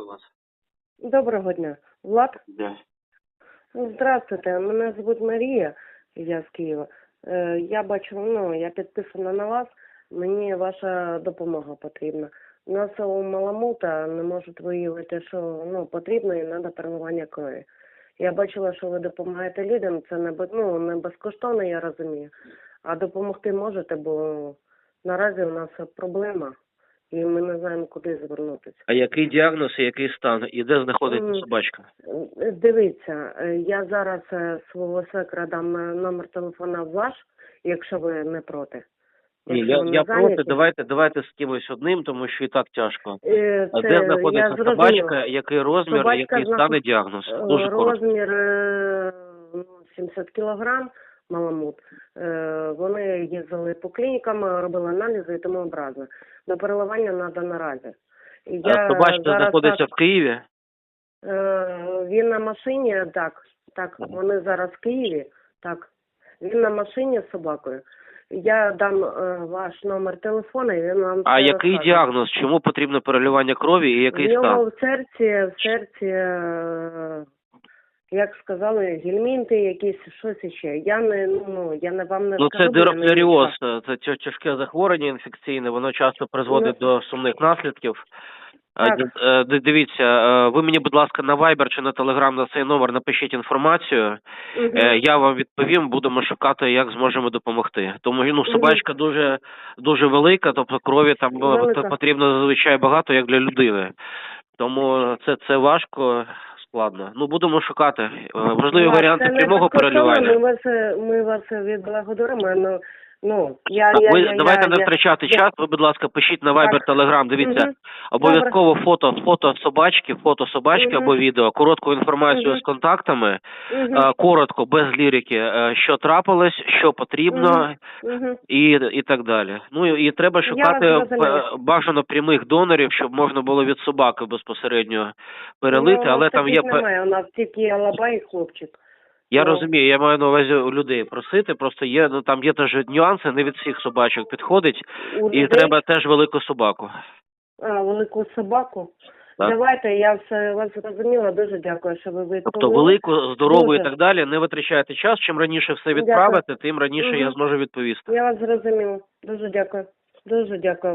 Слухаю вас. Доброго дня. Влад? Да. Ну, Здравствуйте, мене звуть Марія, я з Києва. Е, я бачу, ну, я підписана на вас, мені ваша допомога потрібна. У нас у Маламута не можуть виявити, що ну, потрібно і треба переливання крові. Я бачила, що ви допомагаєте людям, це не, без- ну, не безкоштовно, я розумію. А допомогти можете, бо наразі у нас проблема, і ми не знаємо, куди звернутися. А який діагноз і який стан? І де знаходиться собачка? Дивіться, я зараз е, свого свекра дам е, номер телефона ваш, якщо ви не проти. Ні, я, я проти, давайте, давайте з кимось одним, тому що і так тяжко. Е, А це де знаходиться собачка, який розмір, Собачка який стан знаход- і діагноз? Дуже. Розмір е, ну, 70 кілограм, маламут. Е, Вони їздили по клінікам, робили аналізи і тому образно. До переливання треба наразі. А собачка зараз знаходиться так- в Києві? Е, Він на машині, так, так, вони зараз в Києві, так. Він на машині з собакою. Я дам е, ваш номер телефону, і він вам А який розкаже. діагноз? Чому потрібно переливання крові і який В нього стан? в серці, в серці, як сказали, гельмінти якісь, щось іще. Я не, ну, я не вам не Ну скажу, це лікар. це тяжке захворювання інфекційне, воно часто призводить Ну. до сумних наслідків. Так. е, Дивіться, е, ви мені, будь ласка, на Viber чи на Telegram на цей номер напишіть інформацію. Е, Я вам відповім, будемо шукати, як зможемо допомогти. Тому ну, собачка дуже дуже велика, тобто крові там Велика. потрібно зазвичай багато, як для людини. Тому це, це важко, складно. Ну будемо шукати. Е, Можливі Ну, варіанти прямого переливання. Ми вас, е, ми вас відблагодаримо. Ну, я, А я, ви я, давайте я, не втрачати я- час. Ви, будь ласка, пишіть на Viber, Так. Telegram. Дивіться, Мгм. обов'язково фото, фото собачки, фото собачки Мгм. або відео, коротку інформацію Мгм. з контактами, е, коротко, без лірики, е, що трапилось, що потрібно. Мгм. і, і так далі. Ну і, треба шукати е, бажано прямих донорів, щоб можна було від собаки безпосередньо перелити, Ну, але там є немає, у нас тільки Алаба і хлопчик. Я ну. розумію, я маю на увазі у людей просити. Просто є ну там є теж нюанси, не від всіх собачок підходить, У і людей- треба теж велику собаку. А, велику собаку. Так. Давайте, я все вас зрозуміла. Дуже дякую, що ви відповіли. Тобто велику, здорову Дуже. і так далі. Не витрачайте час. Чим раніше все Дякую. відправити, тим раніше я зможу відповісти. Я вас зрозуміла. Дуже дякую. Дуже дякую.